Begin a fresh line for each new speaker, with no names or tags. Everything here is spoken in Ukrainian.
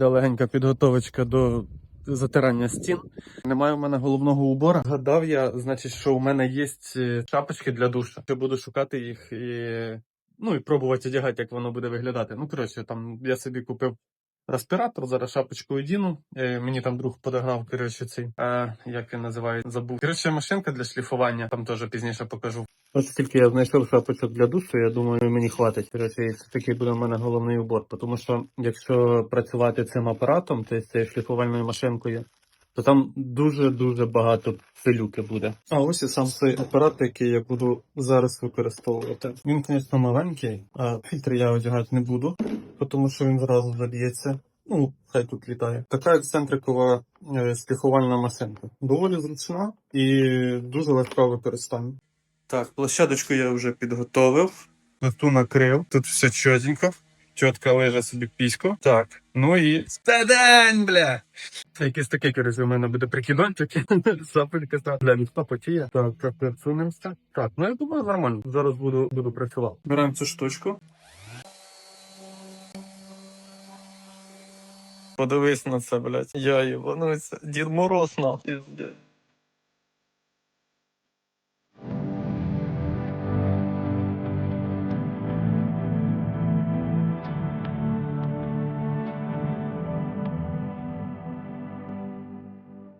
іде легенька підготовочка до затирання стін. Немає в мене головного убора. Гадав я, значить, що у мене є е, шапочки для душу. Я буду шукати їх і, ну, і пробувати одягати, як воно буде виглядати. Ну, коротше, там я собі купив респіратор, зараз шапочку одіну. Е, мені там друг подогнав, коротше, цей, е, як він називає, забув. Коротше, машинка для шліфування, там теж пізніше покажу. Оскільки я знайшов шапочок для душу, я думаю, мені хватить. Коротше, це такий буде в мене головний убор. Тому що якщо працювати цим апаратом, тобто цією шліфувальною машинкою, то там дуже-дуже багато пилюки буде. А ось і сам цей апарат, який я буду зараз використовувати. Він, звісно, маленький, а фільтр я одягати не буду, тому що він зразу заб'ється. Ну, хай тут літає. Така ексцентрикова е, машинка. Доволі зручна і дуже легка в використанні. Так, площадочку я вже підготовив. Плиту накрив. Тут все чотенько. Чітко лежить собі пісько. Так. Ну і. Це день, бля! Це якийсь такий, коротше, у мене буде прикидончик. Сапелька та для міста потіє. Так, так, працюємося. Так, ну я думаю, нормально. Зараз буду, буду працювати. Беремо цю штучку. Подивись на це, блядь. Я їбануся. Дід Мороз на.